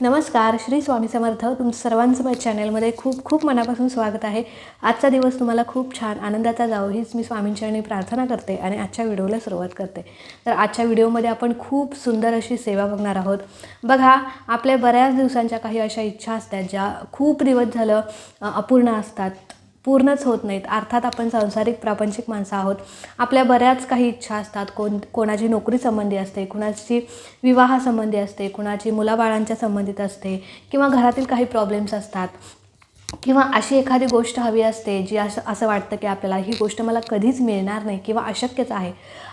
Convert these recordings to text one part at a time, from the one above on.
नमस्कार श्री स्वामी समर्थ. तुमचं सर्वांचं माझ्या चॅनलमध्ये खूप खूप मनापासून स्वागत आहे. आजचा दिवस तुम्हाला खूप छान आनंदाचा जावो हीच मी स्वामींचरणी प्रार्थना करते आणि आजच्या व्हिडिओला सुरुवात करते. तर आजच्या व्हिडिओमध्ये आपण खूप सुंदर अशी सेवा बघणार आहोत. बघा आपल्या बऱ्याच दिवसांच्या काही अशा इच्छा असतात ज्या खूप दिवस झालं अपूर्ण असतात. पूर्णच होत नाहीत. अर्थात आपण सांसारिक प्रापंचिक माणसं आहोत. आपल्या बऱ्याच काही इच्छा असतात. कोण कोणाची नोकरी संबंधी असते कुणाची विवाहासंबंधी असते कुणाची मुलाबाळांच्या संबंधित असते किंवा घरातील काही प्रॉब्लेम्स असतात. किंवा अशी एखादी गोष्ट हवी असते जी असं असं वाटतं की आपल्याला ही गोष्ट मला कधीच मिळणार नाही किंवा अशक्यच आहे.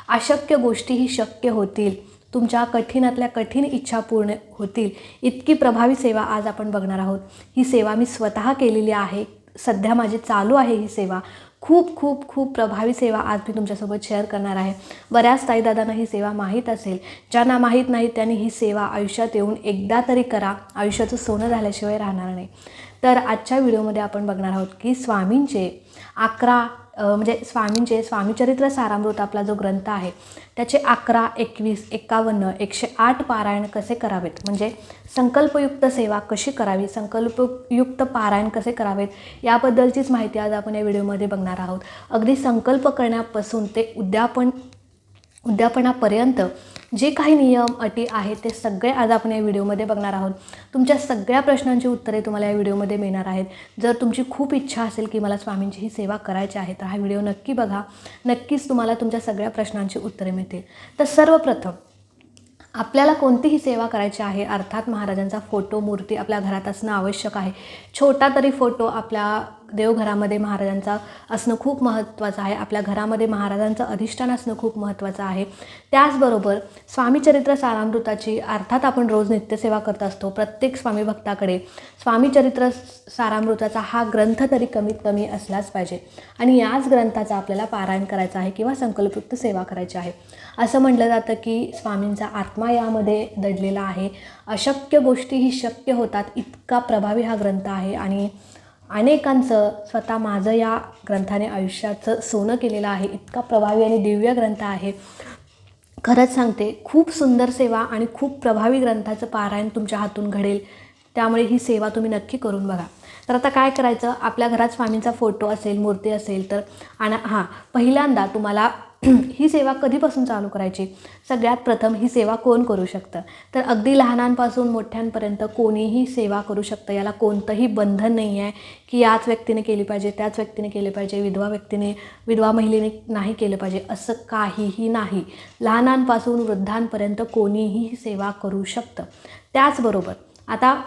अशक्य गोष्टी ही शक्य होतील. तुमच्या कठीणातल्या कठीण इच्छा पूर्ण होतील. इतकी प्रभावी सेवा आज आपण बघणार आहोत. ही सेवा मी स्वतः केलेली आहे. सध्या माझी चालू आहे ही सेवा. खूप खूप खूप प्रभावी सेवा आज मी तुमच्यासोबत शेअर करणार आहे. बऱ्याच ताईदादांना ही सेवा माहीत असेल. ज्यांना माहीत नाही त्यांनी ही सेवा आयुष्यात येऊन एकदा तरी करा. आयुष्याचं सोनं झाल्याशिवाय राहणार नाही. तर आजच्या व्हिडिओमध्ये आपण बघणार आहोत की स्वामींचे अकरा म्हणजे स्वामींचे स्वामीचरित्र सारामृत आपला जो ग्रंथ आहे त्याचे अकरा एकवीस एकावन्न एकशे आठ पारायण कसे करावेत? म्हणजे संकल्पयुक्त सेवा कशी करावी? संकल्पयुक्त पारायण कसे करावेत? याबद्दलचीच माहिती आज आपण या व्हिडिओमध्ये बघणार आहोत. अगदी संकल्प करण्यापासून ते उद्यापन उद्यापनापर्यंत जे काही नियम अटी आहेत ते सगळे आज आपण या व्हिडिओमध्ये बघणार आहोत. तुमच्या सगळ्या प्रश्नांची उत्तरे तुम्हाला या व्हिडिओमध्ये मिळणार आहेत. जर तुमची खूप इच्छा असेल की मला स्वामींची ही सेवा करायची आहे तर हा व्हिडिओ नक्की बघा. नक्कीच तुम्हाला तुमच्या सगळ्या प्रश्नांची उत्तरे मिळतील. तर सर्वप्रथम आपल्याला कोणतीही सेवा करायची आहे अर्थात महाराजांचा फोटो मूर्ती आपल्या घरात असणं आवश्यक आहे. छोटा तरी फोटो आपल्या देवघरामध्ये महाराजांचा असणं खूप महत्त्वाचं आहे. आपल्या घरामध्ये महाराजांचं अधिष्ठान असणं खूप महत्त्वाचं आहे. त्याचबरोबर स्वामीचरित्र सारामृताची अर्थात आपण रोज नित्यसेवा करत असतो प्रत्येक स्वामी भक्ताकडे. स्वामीचरित्र सारामृताचा हा ग्रंथ तरी कमीत कमी असलाच पाहिजे. आणि याच ग्रंथाचा आपल्याला पारायण करायचा आहे किंवा संकल्पयुक्त सेवा करायची आहे. असं म्हटलं जातं की स्वामींचा आत्मा यामध्ये दडलेला आहे. अशक्य गोष्टीही शक्य होतात इतका प्रभावी हा ग्रंथ आहे. आणि अनेकांचं स्वतः माझं या ग्रंथाने आयुष्याचं सोनं केलेलं आहे. इतका प्रभावी आणि दिव्य ग्रंथ आहे. खरंच सांगते खूप सुंदर सेवा आणि खूप प्रभावी ग्रंथाचं पारायण तुमच्या हातून घडेल. त्यामुळे ही सेवा तुम्ही नक्की करून बघा. तर आता काय करायचं? आपल्या घरात स्वामींचा फोटो असेल मूर्ती असेल तर आणि हां पहिल्यांदा तुम्हाला ही सेवा कधीपासून चालू करायची? सगळ्यात प्रथम ही सेवा कोण करू शकतं? तर अगदी लहानांपासून मोठ्यांपर्यंत कोणीही सेवा करू शकतं. याला कोणतंही बंधन नाही आहे की याच व्यक्तीने केली पाहिजे त्याच व्यक्तीने केली पाहिजे विधवा व्यक्तीने विधवा महिलेने नाही केलं पाहिजे असं काहीही नाही. लहानांपासून वृद्धांपर्यंत कोणीही ही सेवा करू शकतं. त्याचबरोबर आता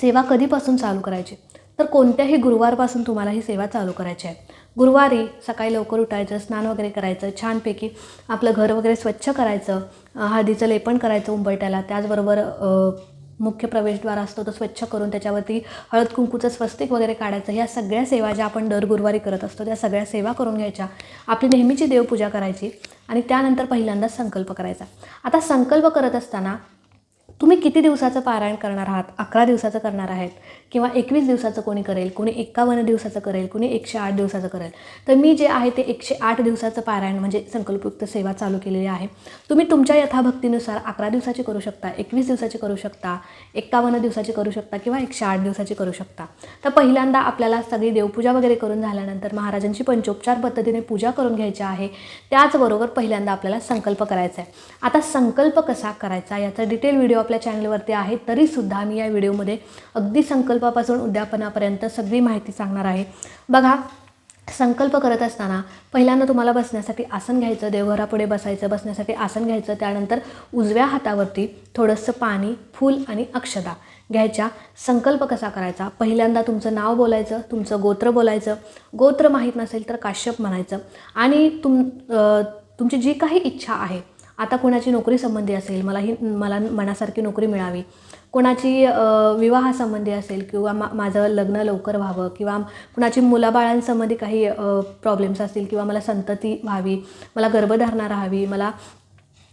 सेवा कधीपासून चालू करायची? तर कोणत्याही गुरुवारपासून तुम्हाला ही सेवा चालू करायची आहे. गुरुवारी सकाळी लवकर उठायचं स्नान वगैरे करायचं छानपैकी आपलं घर वगैरे स्वच्छ करायचं हळदीचं लेपन करायचं उंबरट्याला त्याचबरोबर मुख्य प्रवेशद्वार असतो तो स्वच्छ करून त्याच्यावरती हळद कुंकूचं स्वस्तिक वगैरे काढायचं. ह्या सगळ्या सेवा ज्या आपण दर गुरुवारी करत असतो त्या सगळ्या सेवा करून घ्यायच्या. आपली नेहमीची देवपूजा करायची आणि त्यानंतर पहिल्यांदा संकल्प करायचा. आता संकल्प करत असताना तुम्ही किती दिवसाचं पारायण करणार आहात? अकरा दिवसाचं करणार आहेत? किंवा एकवीस दिवसाचं कोणी करेल? कोणी एकावन्न दिवसाचं करेल? कोणी एकशे आठ दिवसाचं करेल? तर मी जे आहे ते एकशे आठ दिवसाचं पारायण म्हणजे संकल्पयुक्त सेवा चालू केलेली आहे. तुम्ही तुमच्या यथाभक्तीनुसार अकरा दिवसाची करू शकता एकवीस दिवसाची करू शकता एकावन्न दिवसाची करू शकता किंवा एकशे आठ दिवसाची करू शकता. तर पहिल्यांदा आपल्याला सगळी देवपूजा वगैरे करून झाल्यानंतर महाराजांची पंचोपचार पद्धतीने पूजा करून घ्यायची आहे. त्याचबरोबर पहिल्यांदा आपल्याला संकल्प करायचा आहे. आता संकल्प कसा करायचा? याचा डिटेल व्हिडिओ आपल्या चॅनलवरती आहे तरीसुद्धा मी या व्हिडिओमध्ये अगदी संकल्पापासून उद्यापनापर्यंत सगळी माहिती सांगणार आहे. बघा संकल्प करत असताना पहिल्यांदा तुम्हाला बसण्यासाठी आसन घ्यायचं देवघरापुढे बसायचं बसण्यासाठी आसन घ्यायचं त्यानंतर उजव्या हातावरती थोडंसं पाणी फूल आणि अक्षदा घ्यायच्या. संकल्प कसा करायचा? पहिल्यांदा तुमचं नाव बोलायचं तुमचं गोत्र बोलायचं. गोत्र माहीत नसेल तर काश्यप म्हणायचं. आणि तुम तुमची जी काही इच्छा आहे आता कोणाची नोकरी संबंधी असेल मला ही मला मनासारखी नोकरी मिळावी. कोणाची विवाहासंबंधी असेल किंवा मा माझं लग्न लवकर व्हावं किंवा कुणाची मुलाबाळांसंबंधी काही प्रॉब्लेम्स असतील किंवा मला संतती व्हावी मला गर्भधारणा राहावी मला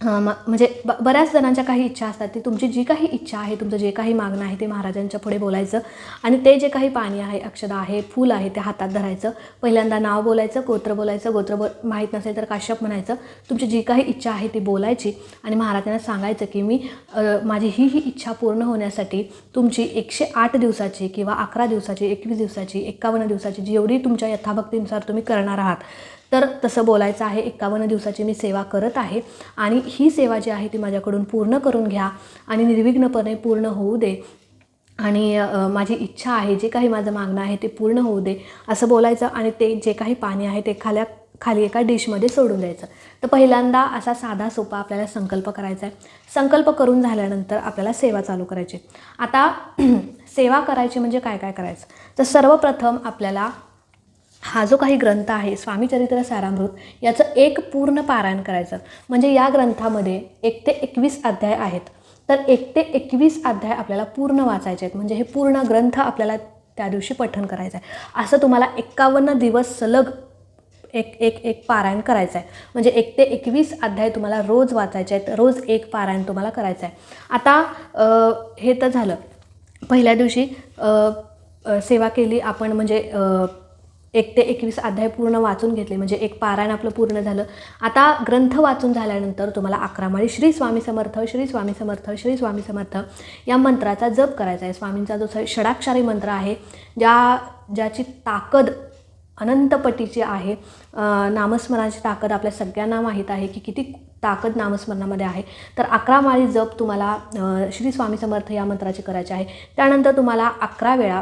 म्हणजे ब बऱ्याच जणांच्या काही इच्छा असतात. ती तुमची जी काही इच्छा आहे तुमचं जे काही मागणं आहे ते महाराजांच्या पुढे बोलायचं आणि ते जे काही पाणी आहे अक्षदा आहे फूल आहे ते हातात धरायचं. पहिल्यांदा नाव बोलायचं गोत्र बोलायचं गोत्र बो माहीत नसेल तर काश्यप म्हणायचं. तुमची जी काही इच्छा आहे ती बोलायची आणि महाराजांना सांगायचं की मी माझी ही ही इच्छा पूर्ण होण्यासाठी तुमची एकशे आठ दिवसाची किंवा अकरा दिवसाची एकवीस दिवसाची एकावन्न दिवसाची जेवढी तुमच्या यथाभक्तीनुसार तुम्ही करणार आहात तर तसं बोलायचं आहे एकावन्न दिवसाची मी सेवा करत आहे आणि ही सेवा जी आहे ती माझ्याकडून पूर्ण करून घ्या आणि निर्विघ्नपणे पूर्ण होऊ दे. आणि माझी इच्छा आहे जे काही माझं मागणं आहे ते पूर्ण होऊ दे असं बोलायचं आणि ते जे काही पाणी आहे ते खाल्या खाली एका डिशमध्ये सोडून द्यायचं. तर पहिल्यांदा असा साधा सोपा आपल्याला संकल्प करायचा आहे. संकल्प करून झाल्यानंतर आपल्याला सेवा चालू करायची. आता सेवा करायची म्हणजे काय काय करायचं? तर सर्वप्रथम आपल्याला हा जो काही ग्रंथ आहे स्वामीचरित्र सारामृत याचं एक पूर्ण पारायण करायचं. म्हणजे या ग्रंथामध्ये एक ते एकवीस अध्याय आहेत. तर एक ते एकवीस अध्याय आपल्याला पूर्ण वाचायचे आहेत. म्हणजे हे पूर्ण ग्रंथ आपल्याला त्या दिवशी पठण करायचं आहे. असं तुम्हाला एक्कावन्न दिवस सलग एक एक एक पारायण करायचं आहे. म्हणजे एक ते एकवीस अध्याय तुम्हाला रोज वाचायचे आहेत. रोज एक पारायण तुम्हाला करायचं आहे. आता हे तर झालं. पहिल्या दिवशी सेवा केली आपण म्हणजे एक ते एकवीस अध्याय पूर्ण वाचून घेतले म्हणजे एक पारायण आपलं पूर्ण झालं. आता ग्रंथ वाचून झाल्यानंतर तुम्हाला अकरा माळी श्री स्वामी समर्थ श्री स्वामी समर्थ श्री स्वामी समर्थ या मंत्राचा जप करायचा आहे. स्वामींचा जो ष- षडाक्षरी मंत्र आहे ज्या ज्याची ताकद अनंतपटीची आहे नामस्मरणाची ताकद आपल्या सगळ्यांना माहीत आहे की किती ताकद नामस्मरणामध्ये आहे. तर अकरा माळी जप तुम्हाला श्री स्वामी समर्थ या मंत्राची करायची आहे. त्यानंतर तुम्हाला अकरा वेळा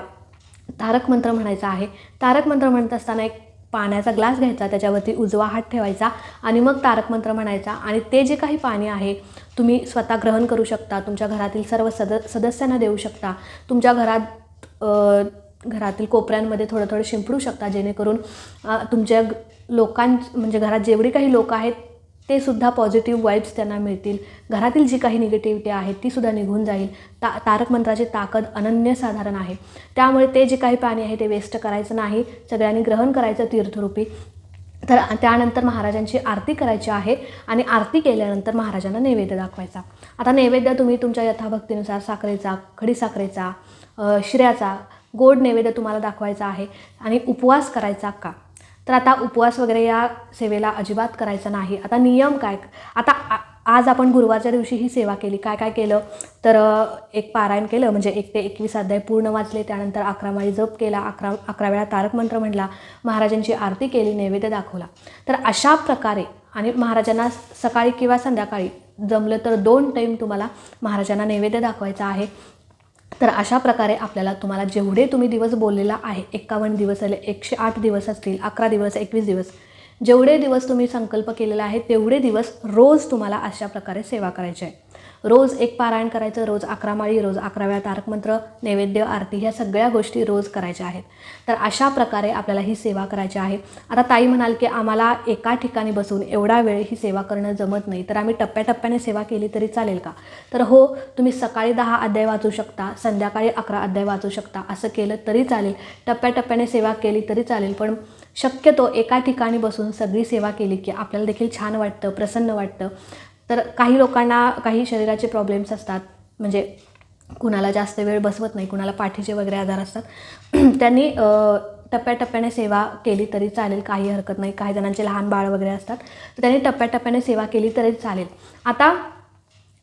तारक मंत्र म्हणायचा आहे. तारक मंत्र म्हणत असताना एक पाण्याचा ग्लास घ्यायचा त्याच्यावरती उजवा हात ठेवायचा आणि मग तारक मंत्र म्हणायचा आणि ते जे काही पाणी आहे तुम्ही स्वतः ग्रहण करू शकता तुमच्या घरातील सर्व सद सदस्यांना देऊ शकता तुमच्या घरात घरातील कोपऱ्यांमध्ये थोडं थोडं शिंपडू शकता जेणेकरून तुमच्या लोकां म्हणजे घरात जेवढी काही लोक आहेत ते सुद्धा पॉझिटिव्ह वाईब्स त्यांना मिळतील. घरातील जी काही निगेटिव्हिटी आहे ती सुद्धा निघून जाईल. ता तारक मंत्राची ताकद अनन्यसाधारण आहे. त्यामुळे ते जे काही पाणी आहे ते वेस्ट करायचं नाही. सगळ्यांनी ग्रहण करायचं तीर्थरूपी. तर त्यानंतर महाराजांची आरती करायची आहे आणि आरती केल्यानंतर महाराजांना नैवेद्य दाखवायचा. आता नैवेद्य तुम्ही तुमच्या यथाभक्तीनुसार साखरेचा खडीसाखरेचा शिऱ्याचा गोड नैवेद्य तुम्हाला दाखवायचा आहे. आणि उपवास करायचा का? तर आता उपवास वगैरे या सेवेला अजिबात करायचा नाही. आता नियम काय? आता आ- आज आपण गुरुवारच्या दिवशी ही सेवा केली. काय काय केलं? तर एक पारायण केलं. म्हणजे एक ते एकवीस अध्याय पूर्ण वाचले. त्यानंतर अकरा माळी जप केला. अकरा अकरा वेळा तारक मंत्र म्हटला. महाराजांची आरती केली. नैवेद्य दाखवला. तर अशा प्रकारे आणि महाराजांना सकाळी किंवा संध्याकाळी जमलं तर दोन टाईम तुम्हाला महाराजांना नैवेद्य दाखवायचा आहे. तर अशा प्रकारे आपल्याला तुम्हाला जेवढे तुम्ही दिवस बोललेला आहे एक्कावन्न दिवस आले एकशे आठ दिवस असतील अकरा दिवस एकवीस दिवस जेवढे दिवस तुम्ही संकल्प केलेला आहे तेवढे दिवस रोज तुम्हाला अशा प्रकारे सेवा करायची आहे. रोज एक पारायण करायचं रोज अकरा माळी रोज अकरा वेळा नैवेद्य आरती ह्या सगळ्या गोष्टी रोज करायच्या आहेत. तर अशा प्रकारे आपल्याला ही सेवा करायची आहे. आता ताई म्हणाल की आम्हाला एका ठिकाणी बसून एवढा वेळ ही सेवा करणं जमत नाही. तर आम्ही टप्प्याटप्प्याने सेवा केली तरी चालेल का? तर हो तुम्ही सकाळी दहा अध्याय वाचू शकता संध्याकाळी अकरा अध्याय वाचू शकता असं केलं तरी चालेल. टप्प्याटप्प्याने सेवा केली तरी चालेल. पण शक्यतो एका ठिकाणी बसून सगळी सेवा केली की आपल्याला देखील छान वाटतं प्रसन्न वाटतं. तर काही लोकांना काही शरीराचे प्रॉब्लेम्स असतात. म्हणजे कुणाला जास्त वेळ बसवत नाही कुणाला पाठीचे वगैरे आजार असतात. त्यांनी टप्प्याटप्प्याने सेवा केली तरी चालेल काही हरकत नाही. काही जणांचे लहान बाळ वगैरे असतात. तर त्यांनी टप्प्याटप्प्याने सेवा केली तरी चालेल. आता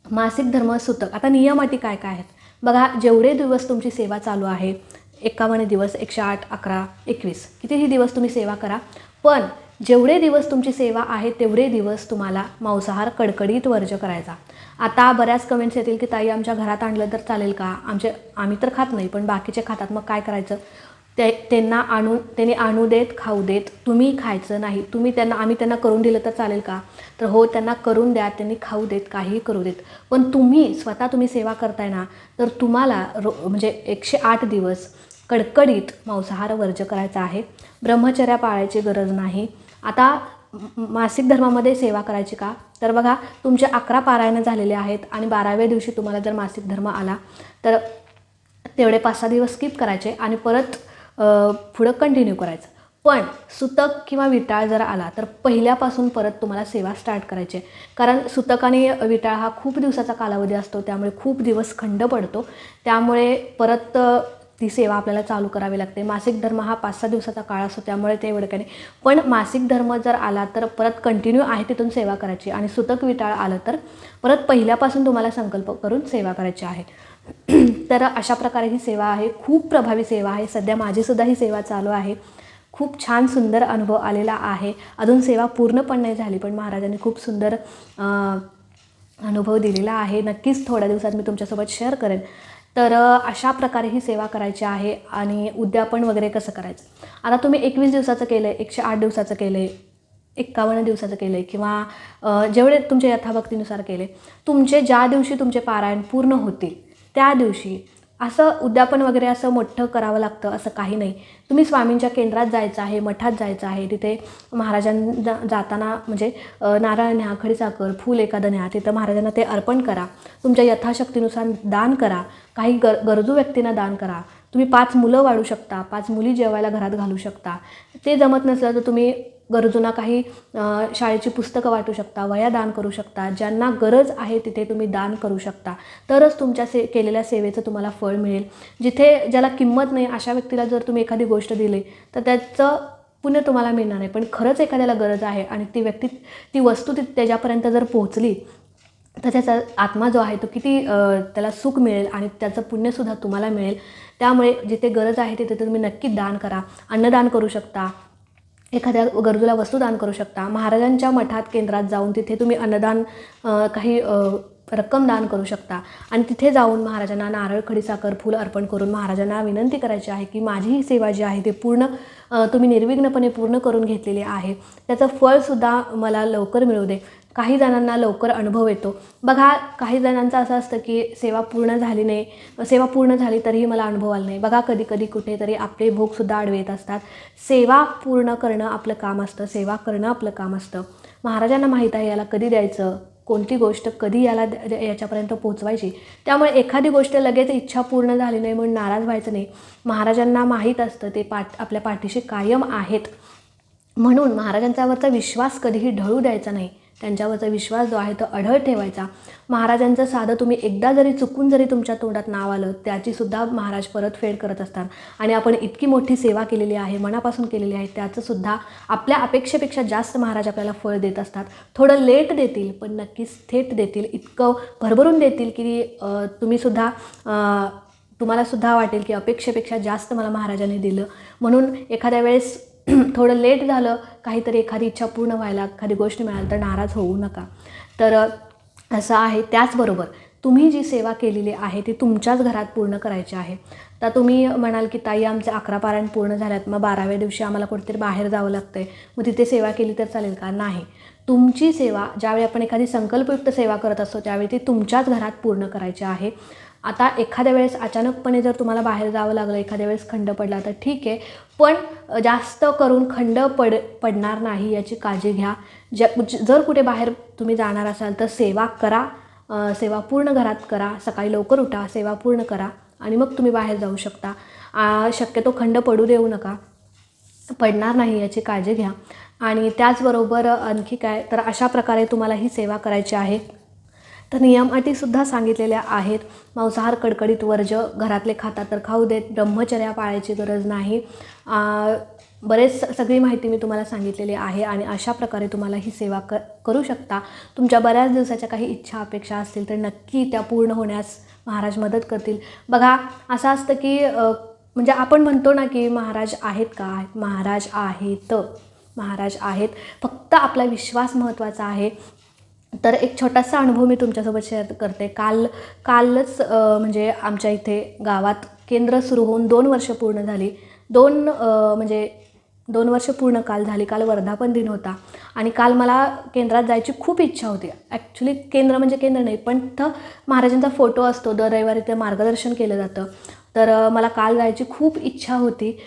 मासिक धर्म सुतक आता नियम अटी काय काय आहेत? बघा जेवढे दिवस तुमची सेवा चालू आहे एकावन्न दिवस एकशे आठ अकरा एकवीस कितीही दिवस तुम्ही सेवा करा पण जेवढे दिवस तुमची सेवा आहे तेवढे दिवस तुम्हाला मांसाहार कडकडीत वर्ज करायचा. आता बऱ्याच कमेंट्स येतील की ताई आमच्या घरात आणलं तर चालेल का? आमचे आम्ही तर खात नाही पण बाकीचे खातात मग काय करायचं? ते त्यांना आणून त्यांनी आणू देत खाऊ देत तुम्ही खायचं नाही. तुम्ही त्यांना आम्ही त्यांना करून दिलं तर चालेल का? तर हो त्यांना करून द्या त्यांनी खाऊ देत काहीही करू देत. पण तुम्ही स्वतः तुम्ही सेवा करताय ना तर तुम्हाला रो म्हणजे एकशे आठ दिवस कडकडीत मांसाहार वर्ज करायचा आहे. ब्रह्मचर्या पाळायची गरज नाही. आता मासिक धर्मामध्ये सेवा करायची का? तर बघा तुमचे अकरा पारायणं झालेले आहेत आणि बाराव्या दिवशी तुम्हाला जर मासिक धर्म आला तर तेवढे पाच सहा दिवस स्किप करायचे आणि परत पुढं कंटिन्यू करायचं. पण सुतक किंवा विटाळ जर आला तर पहिल्यापासून परत तुम्हाला सेवा स्टार्ट करायची आहे. कारण सुतक आणि विटाळ हा खूप दिवसाचा कालावधी असतो त्यामुळे खूप दिवस खंड पडतो. त्यामुळे परत ती सेवा आपल्याला चालू करावी लागते. मासिक धर्म हा पाच सहा दिवसाचा काळ असतो त्यामुळे ते एवढं काही नाही. पण मासिक धर्म जर आला तर परत कंटिन्यू आहे तिथून सेवा करायची आणि सुतक विटाळ आलं तर परत पहिल्यापासून तुम्हाला संकल्प करून सेवा करायची आहे. तर अशा प्रकारे ही सेवा आहे. खूप प्रभावी सेवा आहे. सध्या माझीसुद्धा ही सेवा चालू आहे. खूप छान सुंदर अनुभव आलेला आहे. अजून सेवा पूर्ण पण नाही झाली पण महाराजांनी खूप सुंदर अनुभव दिलेला आहे. नक्कीच थोड्या दिवसात मी तुमच्यासोबत शेअर करेन. तर अशा प्रकारे ही सेवा करायची आहे आणि उद्यापन वगैरे कसं करायचं? आता तुम्ही एकवीस दिवसाचं केलं आहे एकशे आठ दिवसाचं केलं आहे एक्कावन्न दिवसाचं केलं आहे किंवा जेवढे तुमच्या यथाभक्तीनुसार केले तुमचे ज्या दिवशी तुमचे पारायण पूर्ण होतील त्या दिवशी असं उद्यापन वगैरे असं मोठं करावं लागतं असं काही नाही. तुम्ही स्वामींच्या केंद्रात जायचं आहे मठात जायचं आहे तिथे महाराजांना जाताना म्हणजे नारळ न्या खडीसाखर फूल एखादं न्या तिथं महाराजांना ते अर्पण करा. तुमच्या यथाशक्तीनुसार दान करा. काही गर गरजू व्यक्तींना दान करा. तुम्ही पाच मुलं वाढू शकता पाच मुली जेवायला घरात घालू शकता. ते जमत नसलं तर तुम्ही गरजूंना काही शाळेची पुस्तकं वाटू शकता वया दान करू शकता ज्यांना गरज आहे तिथे तुम्ही दान करू शकता. तरच तुमच्या से केलेल्या सेवेचं तुम्हाला फळ मिळेल. जिथे ज्याला किंमत नाही अशा व्यक्तीला जर तुम्ही एखादी गोष्ट दिली तर त्याचं पुण्य तुम्हाला मिळणार नाही. पण खरंच एखाद्याला गरज आहे आणि ती व्यक्ती ती वस्तू ती त्याच्यापर्यंत जर पोहोचली तर त्याचा आत्मा जो आहे तो किती त्याला सुख मिळेल आणि त्याचं पुण्यसुद्धा तुम्हाला मिळेल. त्यामुळे जिथे गरज आहे तिथे तुम्ही नक्की दान करा. अन्नदान करू शकता. एखाद्या गरजूला वस्तू दान करू शकता. महाराजांच्या मठात केंद्रात जाऊन तिथे तुम्ही अन्नदान काही रक्कम दान करू शकता. आणि तिथे जाऊन महाराजांना नारळ खडीसाखर फूल अर्पण करून महाराजांना विनंती करायची आहे की माझी ही सेवा जी आहे ती पूर्ण तुम्ही निर्विघ्नपणे पूर्ण करून घेतलेली आहे. त्याचं फळसुद्धा मला लवकर मिळू दे. काही जणांना लवकर अनुभव येतो. बघा काही जणांचं असं असतं की सेवा पूर्ण झाली नाही. सेवा पूर्ण झाली तरीही मला अनुभव आला नाही. बघा कधी कधी कुठेतरी आपले भोगसुद्धा आडवे येत असतात. सेवा पूर्ण करणं आपलं काम असतं. सेवा करणं आपलं काम असतं. महाराजांना माहीत आहे याला कधी द्यायचं कोणती गोष्ट कधी याला द- याच्यापर्यंत पोचवायची त्यामुळे एखादी गोष्ट लगेच इच्छा पूर्ण झाली नाही म्हणून नाराज व्हायचं नाही. महाराजांना माहीत असतं ते पाठ आपल्या पाठीशी कायम आहेत. म्हणून महाराजांच्यावरचा विश्वास कधीही ढळू द्यायचा नाही. त्यांच्यावरचा विश्वास जो आहे तो अढळ ठेवायचा. महाराजांचं साधं तुम्ही एकदा जरी चुकून जरी तुमच्या तोंडात नाव आलं त्याचीसुद्धा महाराज परतफेड करत असतात. आणि आपण इतकी मोठी सेवा केलेली आहे मनापासून केलेली आहे त्याचंसुद्धा आपल्या अपेक्षेपेक्षा जास्त महाराज आपल्याला फळ देत असतात. थोडं लेट देतील पण नक्कीच थेट देतील. इतकं भरभरून देतील की तुम्हीसुद्धा तुम्हालासुद्धा वाटेल की अपेक्षेपेक्षा जास्त मला महाराजांनी दिलं. म्हणून एखाद्या वेळेस थोडं लेट झालं काहीतरी एखादी इच्छा पूर्ण व्हायला एखादी गोष्ट मिळाली तर नाराज होऊ नका. तर असं आहे. त्याचबरोबर तुम्ही जी सेवा केलेली आहे ती तुमच्याच घरात पूर्ण करायची आहे. तर तुम्ही म्हणाल की ताई आमचे अकरा पारायण पूर्ण झाल्यात. मग बाराव्या दिवशी आम्हाला कुठेतरी बाहेर जावं लागतं आहे मग तिथे सेवा केली तर चालेल का? नाही. तुमची सेवा ज्यावेळी आपण एखादी संकल्पयुक्त सेवा करत असतो त्यावेळी ती तुमच्याच घरात पूर्ण करायची आहे. आता एखाद्या वेळेस अचानकपणे जर तुम्हाला बाहेर जावं लागलं एखाद्या वेळेस खंड पडला तर ठीक आहे. पण जास्त करून खंड पड पडणार नाही याची काळजी घ्या. ज्या जर कुठे बाहेर तुम्ही जाणार असाल तर सेवा करा. सेवा पूर्ण घरात करा. सकाळी लवकर उठा सेवा पूर्ण करा आणि मग तुम्ही बाहेर जाऊ शकता. शक्यतो खंड पडू देऊ नका. पडणार नाही याची काळजी घ्या. आणि त्याचबरोबर आणखी काय तर अशा प्रकारे तुम्हाला ही सेवा करायची आहे. तर नियम अटीसुद्धा सांगितलेल्या आहेत. मांसाहार कडकडीत वर्ज घरातले खातात तर खाऊ देत. ब्रह्मचर्या पाळायची गरज नाही. बरेच सगळी माहिती मी तुम्हाला सांगितलेली आहे आणि अशा प्रकारे तुम्हाला ही सेवा क करू शकता. तुमच्या बऱ्याच दिवसाच्या काही इच्छा अपेक्षा असतील तर नक्की त्या पूर्ण होण्यास महाराज मदत करतील. बघा असं असतं की म्हणजे आपण म्हणतो ना की महाराज आहेत का? महाराज आहेत. महाराज आहेत. फक्त आपला विश्वास महत्त्वाचा आहे. तर एक छोटासा अनुभव मी तुमच्यासोबत शेअर करते. काल कालच म्हणजे आमच्या इथे गावात केंद्र सुरू होऊन दोन वर्ष पूर्ण झाली. दोन म्हणजे दोन वर्ष पूर्ण काल झाली. काल वर्धापन दिन होता. आणि काल मला केंद्रात जायची खूप इच्छा होती. ॲक्च्युली केंद्र म्हणजे केंद्र नाही पण तिथं महाराजांचा फोटो असतो. दर रविवारी ते मार्गदर्शन केलं जातं. तर मला काल जायची खूप इच्छा होती.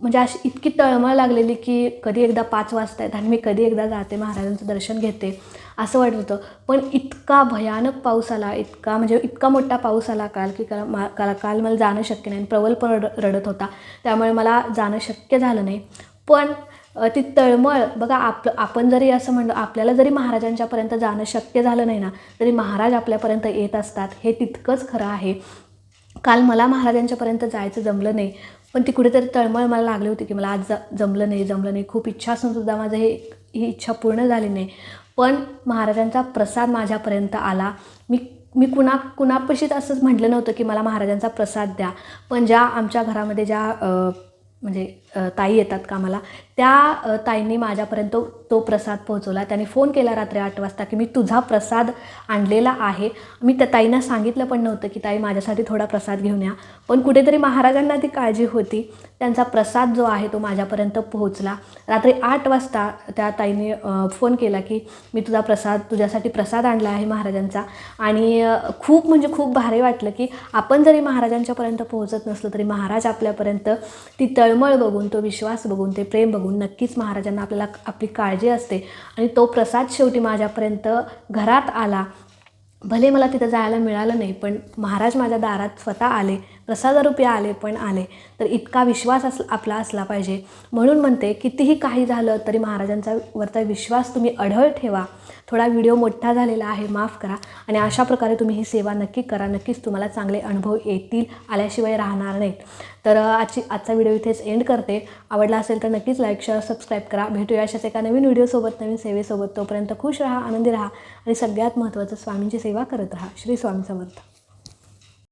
म्हणजे अशी इतकी तळमळ लागलेली की कधी एकदा पाच वाजता आहेत आणि मी कधी एकदा जाते. महाराजांचं दर्शन घेते. असं वाटत होतं. पण इतका भयानक पाऊस आला इतका म्हणजे इतका मोठा पाऊस आला काल की काल मा काल काल मला जाणं शक्य नाही. आणि प्रबल पण रड रडत होता. त्यामुळे मला जाणं शक्य झालं नाही. पण ती तळमळ बघा आप आपण जरी असं म्हणलं आपल्याला जरी महाराजांच्यापर्यंत जाणं शक्य झालं नाही ना तरी महाराज आपल्यापर्यंत येत असतात. हे तितकंच खरं आहे. काल मला महाराजांच्यापर्यंत जायचं जमलं नाही. पण ती कुठेतरी तळमळ मला लागली होती की मला आज ज जमलं नाही जमलं नाही. खूप इच्छा असून सुद्धा माझं हे ही इच्छा पूर्ण झाली नाही. पण महाराजांचा प्रसाद माझ्यापर्यंत आला. मी मी कुणा कुणापाशीच असंच म्हटलं नव्हतं की मला महाराजांचा प्रसाद द्या. पण ज्या आमच्या घरामध्ये ज्या म्हणजे ताई येतात कामाला. त्या ताईंनी माझ्यापर्यंत तो प्रसाद पोहोचवला. त्याने फोन केला रात्री आठ वाजता की मी तुझा प्रसाद आणलेला आहे. मी त्या ताईंना सांगितलं पण नव्हतं की ताई माझ्यासाठी थोडा प्रसाद घेऊन या. पण कुठेतरी महाराजांना ती काळजी होती. त्यांचा प्रसाद जो आहे तो माझ्यापर्यंत पोहोचला. रात्री आठ वाजता त्या ताईने फोन केला की मी तुझा प्रसाद तुझ्यासाठी प्रसाद आणला आहे महाराजांचा. आणि खूप म्हणजे खूप भारी वाटलं की आपण जरी महाराजांच्यापर्यंत पोहोचत नसलो तरी महाराज आपल्यापर्यंत ती तळमळ बघून तो विश्वास बघून ते प्रेम बघून नक्कीच महाराजांना आपल्याला आपली काळजी असते. आणि तो प्रसाद शेवटी माझ्यापर्यंत घरात आला. भले मला तिथं जायला मिळालं नाही पण महाराज माझ्या दारात स्वतः आले प्रसादारूपी आले पण आले. तर इतका विश्वास अस आपला असला पाहिजे. म्हणून म्हणते कितीही काही झालं तरी महाराजांचा वरचा विश्वास तुम्ही अढळ ठेवा. थोडा व्हिडिओ मोठा झालेला आहे माफ करा. आणि अशा प्रकारे तुम्ही ही सेवा नक्की करा. नक्कीच तुम्हाला चांगले अनुभव येतील आल्याशिवाय राहणार नाहीत. तर आजची आजचा व्हिडिओ इथेच एंड करते. आवडला असेल तर नक्कीच लाईक शेअर सबस्क्राईब करा. भेटूया अशाच एका नवीन व्हिडिओसोबत नवीन सेवेसोबत. तोपर्यंत खुश राहा आनंदी राहा. आणि सगळ्यात महत्त्वाचं स्वामींची सेवा करत राहा. श्री स्वामी समर्थ.